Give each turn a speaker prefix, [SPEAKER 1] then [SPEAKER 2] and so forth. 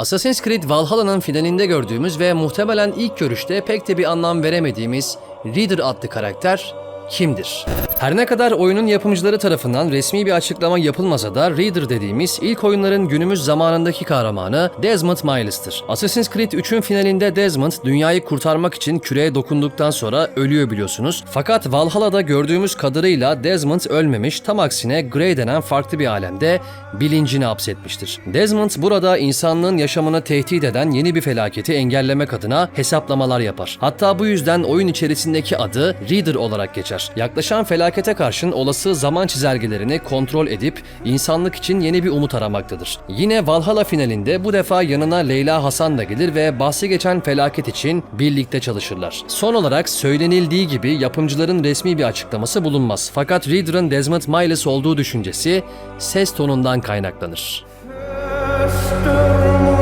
[SPEAKER 1] Assassin's Creed Valhalla'nın finalinde gördüğümüz ve muhtemelen ilk görüşte pek de bir anlam veremediğimiz Reader adlı karakter kimdir? Her ne kadar oyunun yapımcıları tarafından resmi bir açıklama yapılmasa da Reader dediğimiz ilk oyunların günümüz zamanındaki kahramanı Desmond Miles'tır. Assassin's Creed 3'ün finalinde Desmond dünyayı kurtarmak için küreye dokunduktan sonra ölüyor biliyorsunuz. Fakat Valhalla'da gördüğümüz kadarıyla Desmond ölmemiş, tam aksine Grey denen farklı bir alemde bilincini hapsetmiştir. Desmond burada insanlığın yaşamını tehdit eden yeni bir felaketi engellemek adına hesaplamalar yapar. Hatta bu yüzden oyun içerisindeki adı Reader olarak geçer. Yaklaşan felakete karşın olası zaman çizelgelerini kontrol edip insanlık için yeni bir umut aramaktadır. Yine Valhalla finalinde bu defa yanına Leyla Hasan da gelir ve bahsi geçen felaket için birlikte çalışırlar. Son olarak söylenildiği gibi yapımcıların resmi bir açıklaması bulunmaz. Fakat Reader'ın Desmond Miles olduğu düşüncesi ses tonundan kaynaklanır.